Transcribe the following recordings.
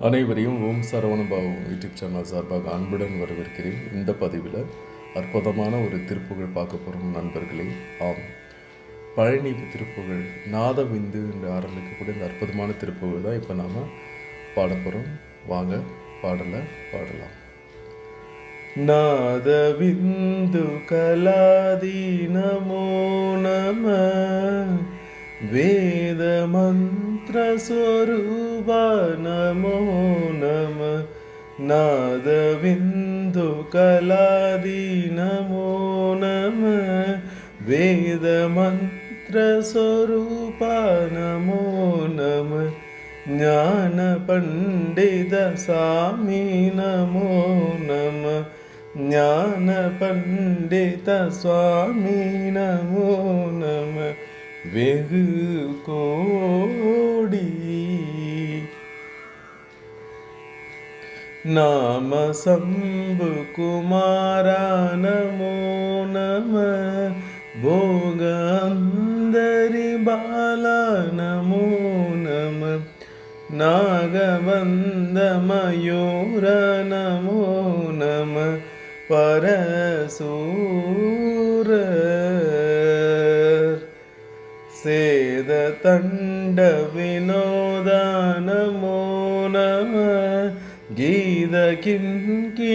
அனைவரையும் ஓம் Saravanababu YouTube channel சார்பாக அன்புடன் வரவேற்கிறேன். இந்த பதிவில் அற்புதமான ஒரு திருப்புகழ் பார்க்க போகிறோம் நண்பர்களே. ஆம். பழனி திருப்புகழ் நாதவிந்து என்று ஆரம்பிக்கக்கூடிய இந்த அற்புதமான திருப்புகழ் தான் இப்போ நாம் பாட போகிறோம் வாங்க பாடலை பாடலாம். நாதவிந்து கலாதி கலாதீனமோ நம வேத मन्त्रस्वरूपा नमो नमः नादबिन्दुकलादी नमो नमः वेदमन्त्रस्वरूप नमो नमः ज्ञानपण्डितस्वामी नमो नमः ज्ञानपण्डितस्वामी नमो नमः। வெகு கோடி நாம சம்பு குமாரானமோ நம போகந்தரி பாலானமோ நம நாகவந்த மயூர நமோ நம பரசூர तण्डविनोदा नमः गीत किन्किनिपादानं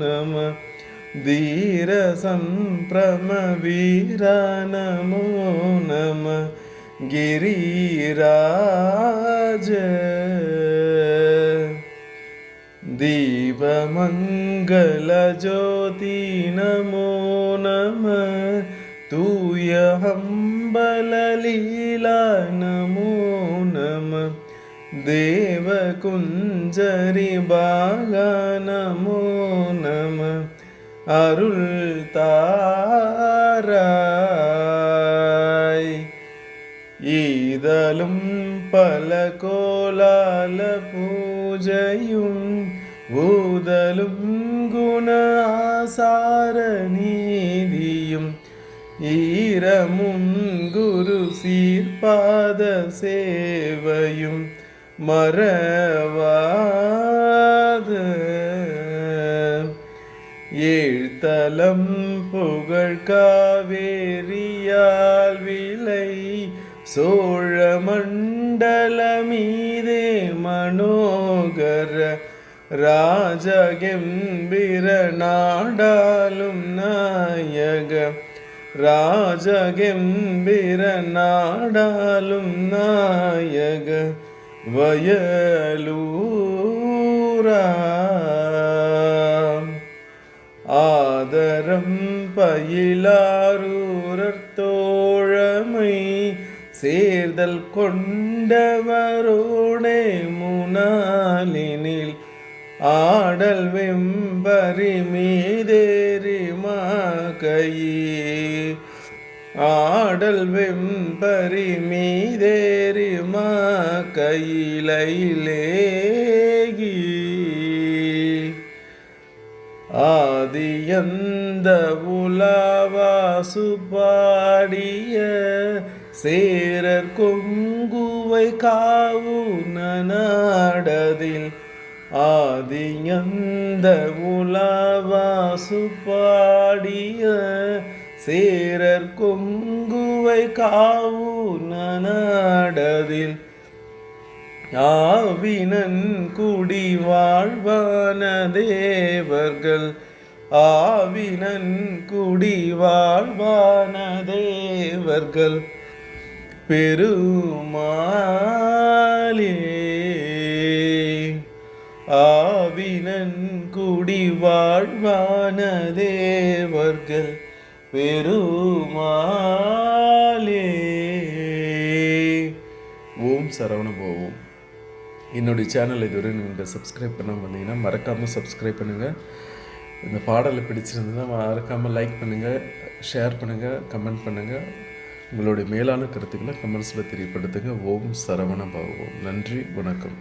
नमः धीरसम्प्रमवीरा नमो नमः गिरिराज दीपमङ्गलज्योति नमो नमः നിത്യ ഹംബലീല നമ ദേവകുഞ്ചരി ബാഗ നമ അരുൾ താരായ് ഈതലും പല കോലാല പൂജയും ഭൂതലും ഗുണാസാരനീതിയും. ஈரமும் குரு சீர்பாத சேவையும் மறவாத. ஏழ்தலம் புகழ் காவேரியால் விலை சோழ மண்டல மீதே மனோகர ராஜகெம்பிர நாடாலும் நாயகம் ராஜகெம்பிர நாடாலும் நாயக வயலூரா ஆதரம் பயிலாரூரர் தோழமை சேர்தல் கொண்டவரோடே முனாலினில் ஆடல் வெம்பரி மீதேறி மாகையே ஆடல் வெம்பரி மீதேறி கையிலேகி ஆதியந்த உலாவாசு பாடிய சேரர் கொங்குவை காவு நனாடதில். ஆதியந்த உலாவாசு பாடிய சேரர் கொங்குவை காவு நனாடதில் ஆவினன் குடி வாழ்வான தேவர்கள். ஆவினன் குடி வாழ்வான தேவர்கள். பெருமாளே ஆவினன் குடி வாழ்வான தேவர்கள். பெருமாளே. ஓம் சரவண போவோம் என்னுடைய சேனல் இதுவரை நீங்கள் சப்ஸ்கிரைப் பண்ண வந்தீங்கன்னா மறக்காமல் சப்ஸ்கிரைப் பண்ணுங்கள் இந்த பாடலை பிடிச்சிருந்ததுன்னா மறக்காமல் லைக் பண்ணுங்கள் ஷேர் பண்ணுங்கள் கமெண்ட் பண்ணுங்கள் உங்களுடைய மேலான கருத்துக்களை கமெண்ட்ஸில் தெரியப்படுத்துங்க. ஓம் சரவண பவம் நன்றி வணக்கம்.